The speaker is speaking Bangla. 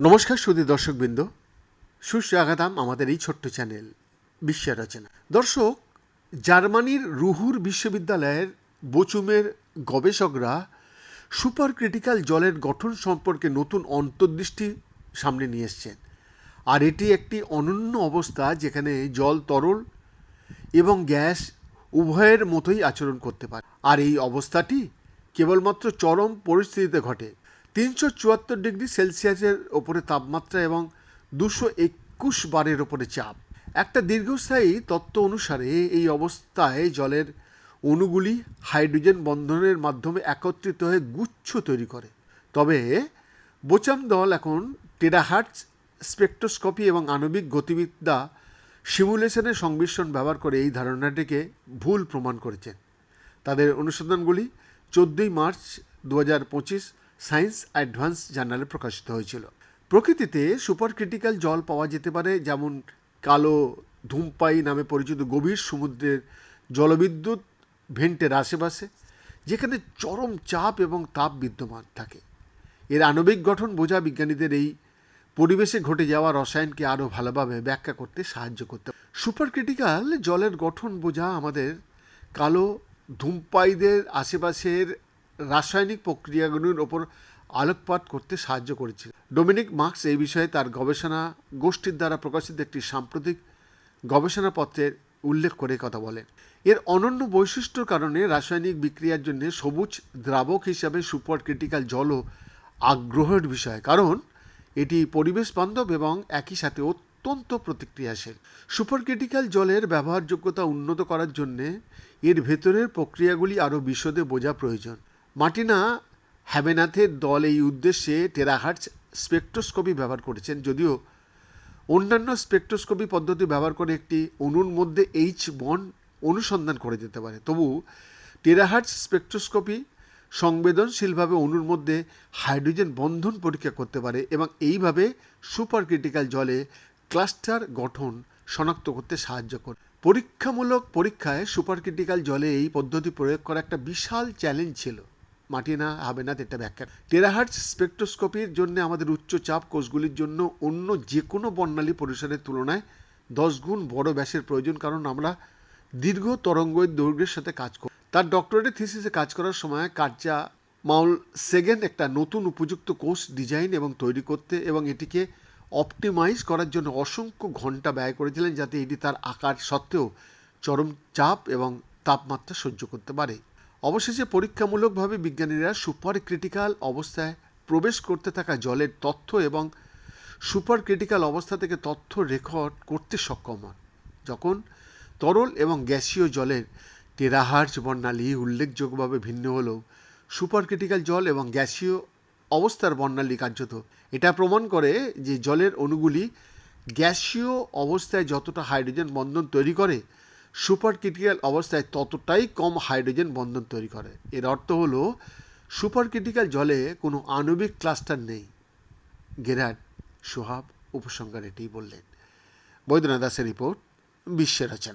নমস্কার সুদী দর্শকবৃন্দ। সুস্বাগতম আমাদের এই ছোট্ট চ্যানেল বিশ্ব রচনা। দর্শক, জার্মানির রুহুর বিশ্ববিদ্যালয়ের বোচুমের গবেষকরা সুপার ক্রিটিক্যাল জলের গঠন সম্পর্কে নতুন অন্তর্দৃষ্টি সামনে নিয়ে এসছেন। আর এটি একটি অনন্য অবস্থা যেখানে জল তরল এবং গ্যাস উভয়ের মতোই আচরণ করতে পারে। আর এই অবস্থাটি কেবলমাত্র চরম পরিস্থিতিতে ঘটে। তিনশো চুয়াত্তর ডিগ্রি সেলসিয়াসের ওপরে তাপমাত্রা এবং দুশো একুশ বারের ওপরে চাপ। একটা দীর্ঘস্থায়ী তত্ত্ব অনুসারে এই অবস্থায় জলের অণুগুলি হাইড্রোজেন বন্ধনের মাধ্যমে একত্রিত হয়ে গুচ্ছ তৈরি করে। তবে বোচাম দল এখন টেরাহার্টস স্পেকট্রোস্কোপি এবং আণবিক গতিবিদ্যা সিমুলেশনের সংমিশ্রণ ব্যবহার করে এই ধারণাটিকে ভুল প্রমাণ করেছেন। তাদের অনুসন্ধানগুলি চোদ্দোই মার্চ দু হাজার পঁচিশ সায়েন্স অ্যাডভান্স জার্নালে প্রকাশিত হয়েছিল। প্রকৃতিতে সুপার ক্রিটিক্যাল জল পাওয়া যেতে পারে যেমন কালো ধূমপাই নামে পরিচিত গভীর সমুদ্রের জলবিদ্যুৎ ভেন্টের আশেপাশে, যেখানে চরম চাপ এবং তাপ বিদ্যমান থাকে। এর আণবিক গঠন বোঝা বিজ্ঞানীদের এই পরিবেশে ঘটে যাওয়া রসায়নকে আরও ভালোভাবে ব্যাখ্যা করতে সাহায্য করতে সুপার ক্রিটিক্যাল জলের গঠন বোঝা আমাদের কালো ধূমপাইদের আশেপাশের রাসায়নিক প্রক্রিয়াগুলির ওপর আলোকপাত করতে সাহায্য করেছিল ডোমিনিক মার্কস এই বিষয়ে তার গবেষণা গোষ্ঠীর দ্বারা প্রকাশিত একটি সাম্প্রতিক গবেষণাপত্রের উল্লেখ করে কথা বলেন। এর অনন্য বৈশিষ্ট্যর কারণে রাসায়নিক বিক্রিয়ার জন্য সবুজ দ্রাবক হিসাবে সুপার ক্রিটিক্যাল জলও আগ্রহের বিষয়। কারণ এটি পরিবেশ বান্ধব এবং একই সাথে অত্যন্ত প্রতিক্রিয়াশীল। সুপার ক্রিটিক্যাল জলের ব্যবহারযোগ্যতা উন্নত করার জন্যে এর ভেতরের প্রক্রিয়াগুলি আরও বিশদে বোঝা প্রয়োজন। মার্টিনা হ্যাবেনাথের দল এই উদ্দেশ্যে টেরাহার্টস স্পেকট্রোস্কোপি ব্যবহার করেছেন, যদিও অন্যান্য স্পেকট্রোস্কোপি পদ্ধতি ব্যবহার করে একটি অণুর মধ্যে এইচ বন অনুসন্ধান করে যেতে পারে। তবু টেরাহার্টস স্পেকট্রোস্কোপি সংবেদনশীলভাবে অণুর মধ্যে হাইড্রোজেন বন্ধন পরীক্ষা করতে পারে এবং এইভাবে সুপার ক্রিটিক্যাল জলে ক্লাস্টার গঠন শনাক্ত করতে সাহায্য করে। পরীক্ষামূলক পরীক্ষায় সুপার ক্রিটিক্যাল জলে এই পদ্ধতি প্রয়োগ করা একটা বিশাল চ্যালেঞ্জ ছিল। মাটি মাটিনা হাবেনাথ এটা ব্যাখ্যা। টেরাহার্টস স্পেকট্রোস্কোপির জন্য আমাদের উচ্চ চাপ কোষগুলির জন্য অন্য যে কোনো বর্ণালী পরিসরের তুলনায় দশ গুণ বড় ব্যাসের প্রয়োজন, কারণ আমরা দীর্ঘ তরঙ্গের দৈর্ঘ্যের সাথে কাজ করি। তার ডক্টরেটের থিসিসে কাজ করার সময় কার্যা মাউল সেগেন একটা নতুন উপযুক্ত কোষ ডিজাইন এবং তৈরি করতে এবং এটিকে অপটিমাইজ করার জন্য অসংখ্য ঘণ্টা ব্যয় করেছিলেন যাতে এটি তার আকার সত্ত্বেও চরম চাপ এবং তাপমাত্রা সহ্য করতে পারে। অবশেষে পরীক্ষামূলকভাবে বিজ্ঞানীরা সুপার ক্রিটিক্যাল অবস্থায় প্রবেশ করতে থাকা জলের তথ্য এবং সুপার ক্রিটিক্যাল অবস্থা থেকে তথ্য রেকর্ড করতে সক্ষম হন। যখন তরল এবং গ্যাসীয় জলের টেরাহার্জ বর্ণালী উল্লেখযোগ্যভাবে ভিন্ন হলেও সুপার ক্রিটিক্যাল জল এবং গ্যাসীয় অবস্থার বর্ণালী কার্যত। এটা প্রমাণ করে যে জলের অণুগুলি গ্যাসীয় অবস্থায় যতটা হাইড্রোজেন বন্ধন তৈরি করে, সুপার ক্রিটিক্যাল অবস্থায় ততটাই কম হাইড্রোজেন বন্ধন তৈরি করে। এর অর্থ হলো, সুপার ক্রিটিক্যাল জলে কোনো আণবিক ক্লাস্টার নেই। গেরাট সোহাব উপসংহার এটি বললেন। বৈদ্যনাথ দাসের রিপোর্ট বিশ্বের রচনা।